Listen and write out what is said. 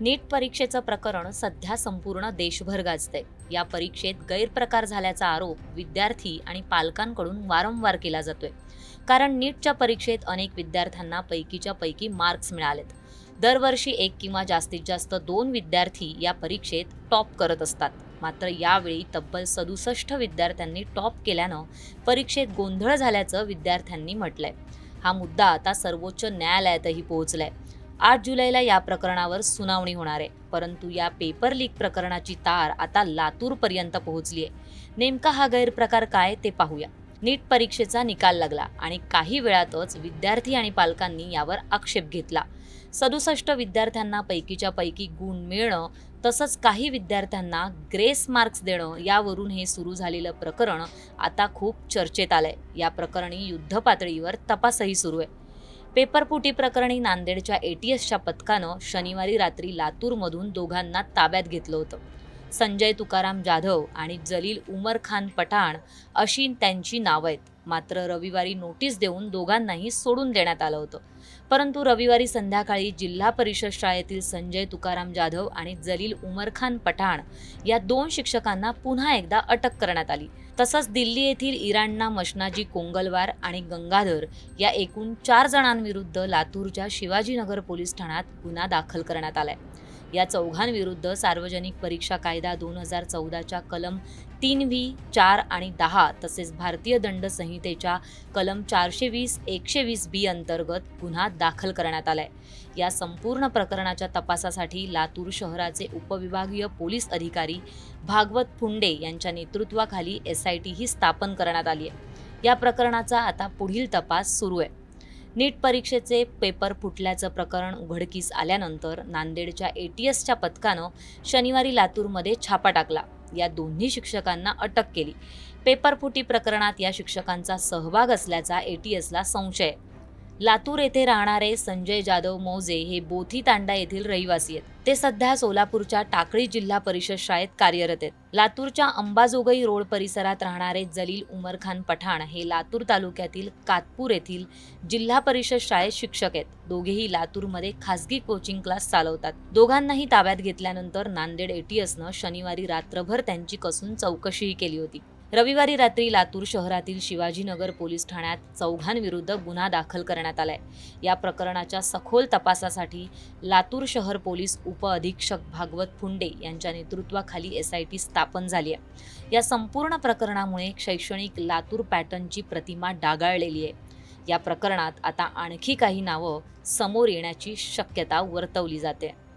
नीट परीक्षेचं प्रकरण सध्या संपूर्ण देशभर गाजतंय. या परीक्षेत गैरप्रकार झाल्याचा आरोप विद्यार्थी आणि पालकांकडून वारंवार केला जातोय. कारण नीटच्या परीक्षेत अनेक विद्यार्थ्यांना पैकीच्या पैकी मार्क्स मिळालेत. दरवर्षी एक किंवा जास्तीत जास्त दोन विद्यार्थी या परीक्षेत टॉप करत असतात. मात्र यावेळी तब्बल सदुसष्ट विद्यार्थ्यांनी टॉप केल्यानं परीक्षेत गोंधळ झाल्याचं विद्यार्थ्यांनी म्हटलंय. हा मुद्दा आता सर्वोच्च न्यायालयातही पोहोचलाय. आठ जुलैला या प्रकरणावर सुनावणी होणार आहे. परंतु या पेपर लीक प्रकरणाची तार आता लातूरपर्यंत पोहोचली आहे नेमका हा गैरप्रकार काय ते पाहूया. नीट परीक्षेचा निकाल लागला आणि काही वेळातच विद्यार्थी आणि पालकांनी यावर आक्षेप घेतला. सदुसष्ट विद्यार्थ्यांना पैकीच्या पैकी गुण मिळणं तसंच काही विद्यार्थ्यांना ग्रेस मार्क्स देणं यावरून हे सुरू झालेलं प्रकरण आता खूप चर्चेत आलंय. या प्रकरणी युद्धपातळीवर तपासही सुरू आहे. पेपरफुटी प्रकरणी नांदेडच्या एटीएसच्या पथकानं शनिवारी रात्री लातूरमधून दोघांना ताब्यात घेतलं होतं. संजय तुकाराम जाधव आणि जलील उमर खान पठाण अशी त्यांची नावं आहेत. मात्र रविवारी नोटीस देऊन दोघांनाही सोडून देण्यात आलं होतं. परंतु रविवारी संध्याकाळी जिल्हा परिषद शाळेतील संजय तुकाराम जाधव आणि जलील उमर खान पठाण या दोन शिक्षकांना पुन्हा एकदा अटक करण्यात आली. तसंच दिल्ली येथील इराणना मशनाजी कोंगलवार आणि गंगाधर या एकूण चार जणांविरुद्ध लातूरच्या शिवाजीनगर पोलीस ठाण्यात गुन्हा दाखल करण्यात आलाय. या चौघांविरुद्ध सार्वजनिक परीक्षा कायदा दोन हजार चौदाच्या कलम तीन व्ही चार आणि दहा तसेच भारतीय दंड संहितेच्या कलम चारशे वीस एकशे वीस बी अंतर्गत गुन्हा दाखल करण्यात आलाय. या संपूर्ण प्रकरणाच्या तपासासाठी लातूर शहराचे उपविभागीय पोलीस अधिकारी भागवत फुंडे यांच्या नेतृत्वाखाली एस आय टी ही स्थापन करण्यात आली आहे. या प्रकरणाचा आता पुढील तपास सुरू आहे. नीट परीक्षेचे पेपर फुटल्याचं प्रकरण उघडकीस आल्यानंतर नांदेडच्या एटीएसच्या पथकानं शनिवारी लातूरमध्ये छापा टाकला या दोन्ही शिक्षकांना अटक केली पेपरफुटी प्रकरणात या शिक्षकांचा सहभाग असल्याचा एटीएसला संशय आहे. लातूर येथे राहणारे संजय जाधव मौजे हे बोथी तांडा येथील रहिवासी आहेत. ते सध्या सोलापूरच्या टाकळी जिल्हा परिषद शाळेत कार्यरत आहेत. लातूरच्या अंबाजोगई रोड परिसरात राहणारे जलील उमर खान पठाण हे लातूर तालुक्यातील कातपूर येथील जिल्हा परिषद शाळेत शिक्षक आहेत. दोघेही लातूरमध्ये खासगी कोचिंग क्लास चालवतात. दोघांनाही ताब्यात घेतल्यानंतर नांदेड एटीएसनं शनिवारी रात्रभर त्यांची कसून चौकशीही केली होती. रविवारी रात्री लातूर शहरातील शिवाजीनगर पोलीस ठाण्यात चौघांविरुद्ध गुन्हा दाखल करण्यात आलाय. या प्रकरणाच्या सखोल तपासासाठी लातूर शहर पोलीस उपअधीक्षक भागवत फुंडे यांच्या नेतृत्वाखाली एस आय टी स्थापन झाली आहे. या संपूर्ण प्रकरणामुळे शैक्षणिक लातूर पॅटर्नची प्रतिमा डागाळलेली आहे. या प्रकरणात आता आणखी काही नावं समोर येण्याची शक्यता वर्तवली जाते.